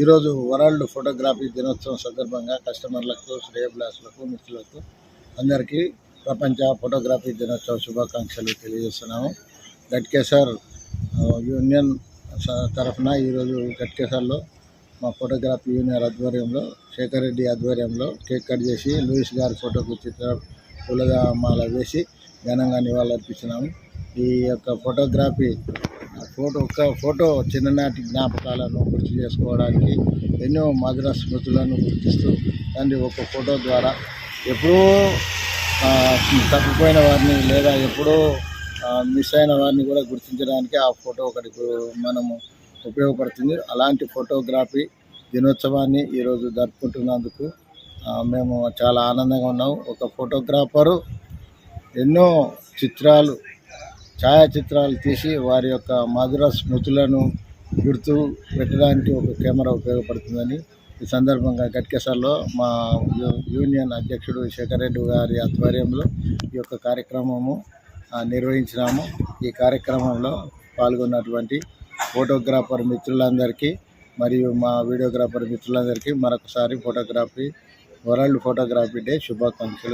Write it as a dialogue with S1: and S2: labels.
S1: ఈరోజు world photography దినోత్సవం సందర్భంగా కస్టమర్లకు శ్రేయబ్లాసులకు మిత్రులకు అందరికీ ప్రపంచ ఫోటోగ్రఫీ దినోత్సవ శుభాకాంక్షలు తెలియజేస్తున్నాము. గట్కేసర్ యూనియన్ తరఫున ఈరోజు గట్కేసర్లో మా ఫోటోగ్రఫీ యూనియన్ ఆధ్వర్యంలో శేఖర్ రెడ్డి ఆధ్వర్యంలో కేక్ కట్ చేసి లూయిస్ గారి ఫోటోకు చిత్ర పూలగా మాల వేసి ఘనంగా నివాళులర్పించినాము ఈ యొక్క ఫోటోగ్రఫీ ఫోటో ఒక ఫోటో చిన్ననాటి జ్ఞాపకాలను గుర్తు చేసుకోవడానికి ఎన్నో మధుర స్మృతులను గుర్తిస్తూ దాన్ని ఒక ఫోటో ద్వారా ఎప్పుడూ తప్పిపోయిన వారిని లేదా ఎప్పుడూ మిస్ అయిన వారిని కూడా గుర్తించడానికి ఆ ఫోటో ఒకటి మనము ఉపయోగపడుతుంది. అలాంటి ఫోటోగ్రఫీ దినోత్సవాన్ని ఈరోజు జరుపుకుంటున్నందుకు మేము చాలా ఆనందంగా ఉన్నాము. ఒక ఫోటోగ్రాఫరు ఎన్నో చిత్రాలు ఛాయాచిత్రాలు తీసి వారి యొక్క మధుర స్మృతులను గుర్తు పెట్టడానికి ఒక కెమెరా ఉపయోగపడుతుందని ఈ సందర్భంగా గట్కేసర్లో మా యూనియన్ అధ్యక్షుడు శేఖర్ రెడ్డి గారి ఆధ్వర్యంలో ఈ యొక్క కార్యక్రమము నిర్వహించినాము. ఈ కార్యక్రమంలో పాల్గొన్నటువంటి ఫోటోగ్రాఫర్ మిత్రులందరికీ మరియు మా వీడియోగ్రాఫర్ మిత్రులందరికీ మరొకసారి ఫోటోగ్రఫీ వరల్డ్ ఫోటోగ్రఫీ డే శుభాకాంక్షలు.